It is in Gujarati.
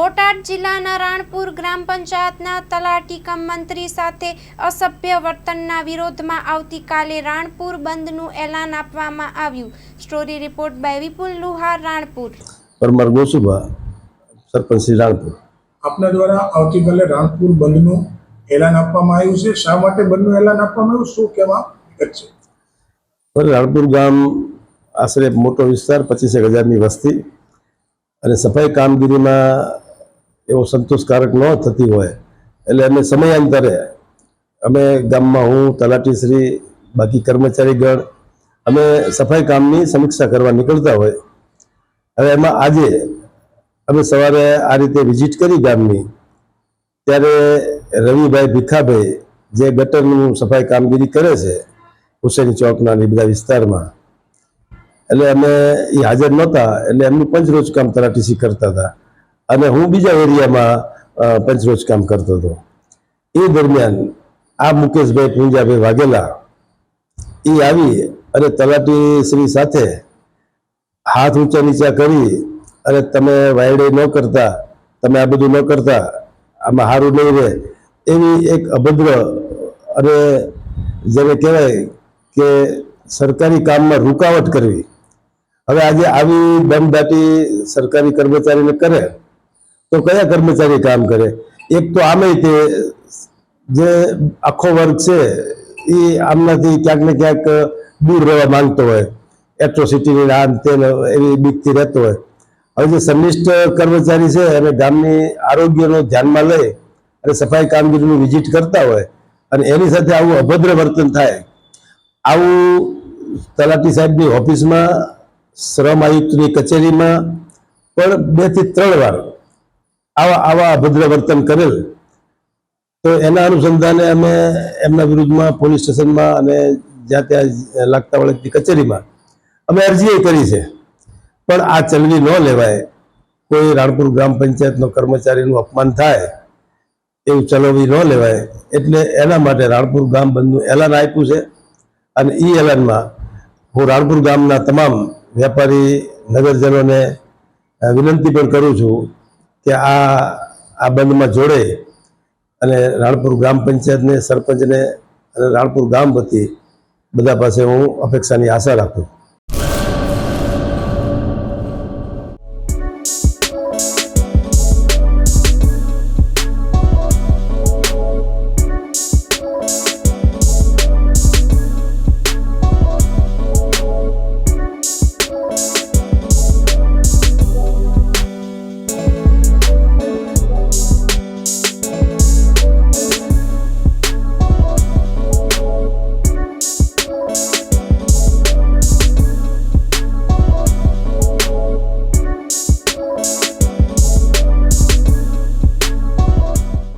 બોટાદ જિલ્લાના રાણપુર ગ્રામ પંચાયતના તલાટી કમ મંત્રી સાથે અસભ્ય વર્તનના વિરોધમાં આવતીકાલે રાણપુર બંધનું એલાન આપવામાં આવ્યું. Story report by Vipul Luhar Ranpur. Parmar Gosubha sarpanch Shri Ranpur. આપના દ્વારા આવતીકાલે રાણપુર બંધનું એલાન આપવામાં આવ્યું છે. શા માટે બંધનું એલાન આપવામાં આવ્યું? શું કહેવા છે? રાણપુર ગામ આશરે મોટો વિસ્તાર પચીસેક હજારની વસ્તી અને સફાઈ કામગીરીમાં એવો સંતોષકારક ન થતી હોય. એટલે અમે સમયાંતરે, અમે ગામમાં હું તલાટીશ્રી બાકી કર્મચારીગણ અમે સફાઈ કામની સમીક્ષા કરવા નીકળતા હોય. હવે એમાં આજે અમે સવારે આ રીતે વિઝિટ કરી ગામની, ત્યારે રવિભાઈ ભીખાભાઈ જે ગટરનું સફાઈ કામગીરી કરે છે હુસેની ચોકના એ બધા વિસ્તારમાં, એટલે અમે એ હાજર નહોતા, એટલે એમનું પંચરોજ કામ તલાટીસી કરતા હતા. અને હું બીજા એરિયામાં પંચરોજ કામ કરતો હતો. એ દરમિયાન આ મુકેશભાઈ પૂંજાભાઈ વાઘેલા એ આવી અને તલાટી શ્રી સાથે હાથ ઊંચા નીચા કરી અને તમે વાયડે ન કરતા, તમે આ બધું ન કરતા, આમાં સારું નહીં રહે, એવી એક અભદ્ર અને જેને કહેવાય કે સરકારી કામમાં રૂકાવટ કરવી. હવે આજે આવી દમદાટી સરકારી કર્મચારીને કરે તો કયા કર્મચારી કામ કરે? એક તો આમે તે જે આખો વર્ગ છે, એ આમનાથી ક્યાંક ને ક્યાંક દૂર રહેવા માંગતો હોય. એટ્રોસિટીની આમ તેમ એવી બીકથી રહેતો હોય. હવે જે સંનિષ્ઠ કર્મચારી છે અને ગામની આરોગ્યનો ધ્યાનમાં લઈ અને સફાઈ કામગીરીનું વિઝિટ કરતા હોય અને એની સાથે આવું અભદ્ર વર્તન થાય, આવું તલાટી સાહેબની ઓફિસમાં, શ્રમ આયુક્તની કચેરીમાં પણ બેથી ત્રણ વાર આવા આવા અભદ્ર વર્તન કરેલ, તો એના અનુસંધાને અમે એમના વિરુદ્ધમાં પોલીસ સ્ટેશનમાં અને જ્યાં ત્યાં લાગતા વળગતી કચેરીમાં અમે અરજી કરી છે. પણ આ ચલવી ન લેવાય. કોઈ રાણપુર ગ્રામ પંચાયતનો કર્મચારીનું અપમાન થાય, એવું ચલવી ન લેવાય. એટલે એના માટે રાણપુર ગામ બંધનું એલાન આપ્યું છે. અને એ એલાનમાં હું રાણપુર ગામના તમામ વેપારી, નગરજનોને વિનંતી પણ કરું છું કે આ આ બંધમાં જોડે અને રાણપુર ગ્રામ પંચાયતને, સરપંચને અને રાણપુર ગામ વતી બધા પાસે હું અપેક્ષાની આશા રાખું